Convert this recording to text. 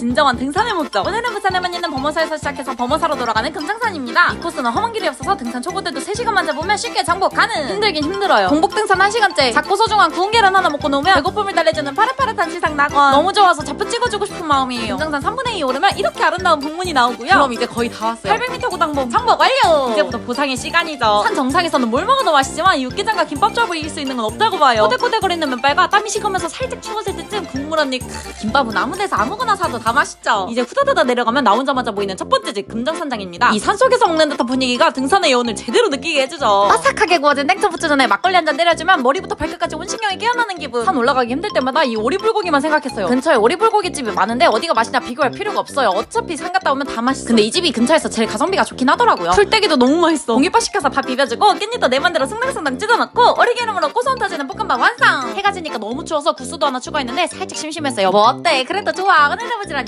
진정한 등산의 목적. 오늘은 부산에 만 있는 범어사에서 시작해서 범어사로 돌아가는 금장산입니다. 이 코스는 험한 길이 없어서 등산 초보들도 3시간만 잡으면 쉽게 장복 가능. 힘들긴 힘들어요. 동복 등산 1시간째 작고 소중한 구운 계란 하나 먹고 놓으면 배고픔을 달래주는 파릇파릇한 시상 낙원. 너무 좋아서 좌표 찍어주고 싶은 마음이에요. 금장산 3분의 2 오르면 이렇게 아름다운 북문이 나오고요. 그럼 이제 거의 다 왔어요. 800m 고당봉 장복 완료. 이제부터 보상의 시간이죠. 산 정상에서는 뭘 먹어도 맛있지만 이 육개장과 김밥조합을 이길 수 있는 건 없다고 봐요. 꼬들꼬들거리는 면발과 땀이 식으면서 살짝 추워질 때쯤 국물 언니 크, 김밥은 아무 데서 아무거나 사도 다 맛있죠. 이제 후다다다 내려가면 나오자마자 보이는 첫 번째 집 금정산장입니다. 이 산속에서 먹는 듯한 분위기가 등산의 여운을 제대로 느끼게 해주죠. 바삭하게 구워진 땡초부츠 전에 막걸리 한 잔 때려주면 머리부터 발끝까지 온신경이 깨어나는 기분. 산 올라가기 힘들 때마다 이 오리불고기만 생각했어요. 근처에 오리불고기 집이 많은데 어디가 맛있냐 비교할 필요가 없어요. 어차피 산 갔다 오면 다 맛있어. 근데 이 집이 근처에서 제일 가성비가 좋긴 하더라고요. 풀떼기도 너무 맛있어. 공깃밥 시켜서 밥 비벼주고 깻잎도 내 맘대로 승당승당 찢어넣고 오리기름으로 고소한 터지는 볶음밥 완성. 지니까 너무 추워서 구스도 하나 추가했는데 살짝 심심했어요. 뭐 어때? 그래도 좋아. 오늘은 부지런